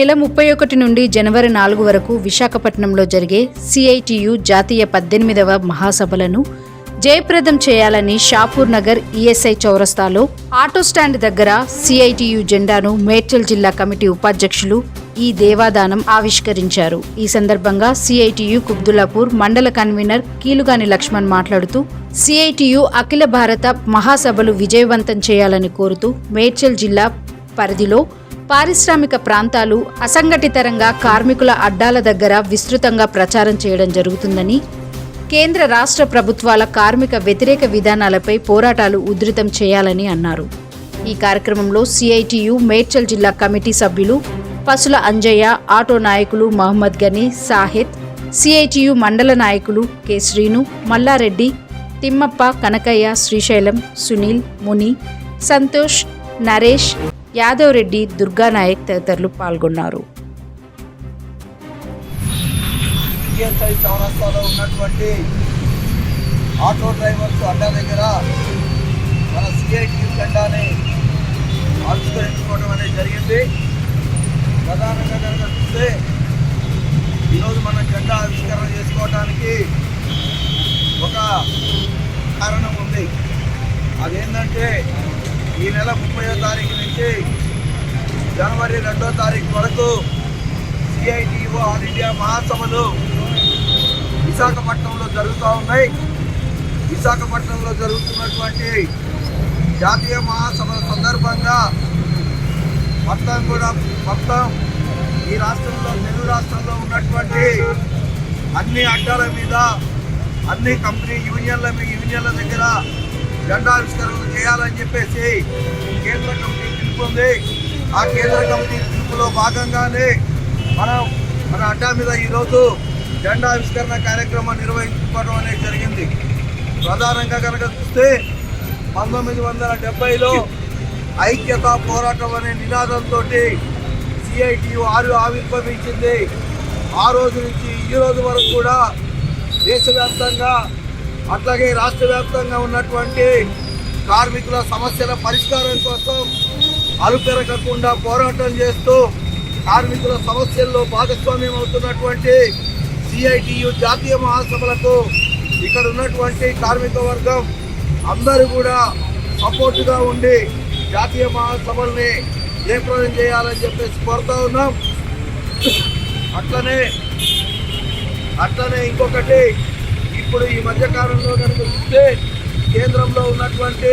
నెల ముప్పై ఒకటి నుండి జనవరి నాలుగు వరకు విశాఖపట్నంలో జరిగే సిఐటియు జాతీయ పద్దెనిమిదవ మహాసభలను జయప్రదం చేయాలని షాపూర్ నగర్ ఈఎస్ఐ చౌరస్తాలో ఆటో స్టాండ్ దగ్గర సిఐటియు జెండాను మేడ్చల్ జిల్లా కమిటీ ఉపాధ్యక్షులు ఈ దేవాదానం ఆవిష్కరించారు. ఈ సందర్భంగా సిఐటియు కుబ్దులాపూర్ మండల కన్వీనర్ కీలుగాని లక్ష్మణ్ మాట్లాడుతూ సిఐటియు అఖిల భారత మహాసభలు విజయవంతం చేయాలని కోరుతూ మేడ్చల్ జిల్లా పరిధిలో పారిశ్రామిక ప్రాంతాలు అసంఘటితరంగా కార్మికుల అడ్డాల దగ్గర విస్తృతంగా ప్రచారం చేయడం జరుగుతుందని కేంద్ర రాష్ట్ర ప్రభుత్వాల కార్మిక వ్యతిరేక విధానాలపై పోరాటాలు ఉధృతం చేయాలని అన్నారు. ఈ కార్యక్రమంలో సిఐటియు మేడ్చల్ జిల్లా కమిటీ సభ్యులు పసుల అంజయ్య ఆటో నాయకులు మహమ్మద్ గనీ సాహిద్ సిఐటియు మండల నాయకులు కె శ్రీను మల్లారెడ్డి తిమ్మప్ప కనకయ్య శ్రీశైలం సునీల్ ముని సంతోష్ నరేష్ యాదవ్ రెడ్డి దుర్గానాయక్ తదితరులు పాల్గొన్నారు. ఈఎస్ఐ చౌరస్తాలో ఉన్నటువంటి ఆటో డ్రైవర్స్ అడ్డా దగ్గర మన సిఐటి జెండాని ఆవిష్కరించుకోవడం అనేది జరిగింది. ప్రధానంగా కనుక చూస్తే ఈరోజు మనం జెండా ఆవిష్కరణ చేసుకోవడానికి ఒక కారణం ఉంది. అదేంటంటే ఈ నెల ముప్పై తారీఖు జనవరి రెండో తారీఖు వరకు సిఐటిఓ ఆల్ ఇండియా మహాసభలు విశాఖపట్నంలో జరుగుతూ ఉన్నాయి. విశాఖపట్నంలో జరుగుతున్నటువంటి జాతీయ మహాసభల సందర్భంగా మొత్తం కూడా మొత్తం ఈ రాష్ట్రంలో తెలుగు రాష్ట్రంలో ఉన్నటువంటి అన్ని అడ్డాల మీద అన్ని కంపెనీ యూనియన్ల మీ యూనియన్ల దగ్గర జెండావిష్కరణ చేయాలని చెప్పేసి కేంద్ర కమిటీ పిలుపుంది. ఆ కేంద్ర కమిటీ పిలుపులో భాగంగానే మనం మన అడ్డా మీద ఈరోజు జెండా ఆవిష్కరణ కార్యక్రమం నిర్వహించుకోవడం అనేది జరిగింది. ప్రధానంగా కనుక చూస్తే పంతొమ్మిది వందల డెబ్బైలో ఐక్యత పోరాటం అనే నినాదంతో సిఐటియు ఆరు ఆవిర్భవించింది. ఆ రోజు నుంచి ఈ రోజు వరకు కూడా దేశవ్యాప్తంగా అట్లాగే రాష్ట్ర వ్యాప్తంగా ఉన్నటువంటి కార్మికుల సమస్యల పరిష్కారం కోసం అలుపెరగకుండా పోరాటం చేస్తూ కార్మికుల సమస్యల్లో భాగస్వామ్యం అవుతున్నటువంటి సిఐటియు జాతీయ మహాసభలకు ఇక్కడ ఉన్నటువంటి కార్మిక వర్గం అందరూ కూడా సపోర్టుగా ఉండి జాతీయ మహాసభల్ని జయప్రదం చేయాలని చెప్పేసి కోరుతా ఉన్నాం. అట్లనే అట్లనే ఇంకొకటి ఇప్పుడు ఈ మధ్యకాలంలో కనుక చూస్తే కేంద్రంలో ఉన్నటువంటి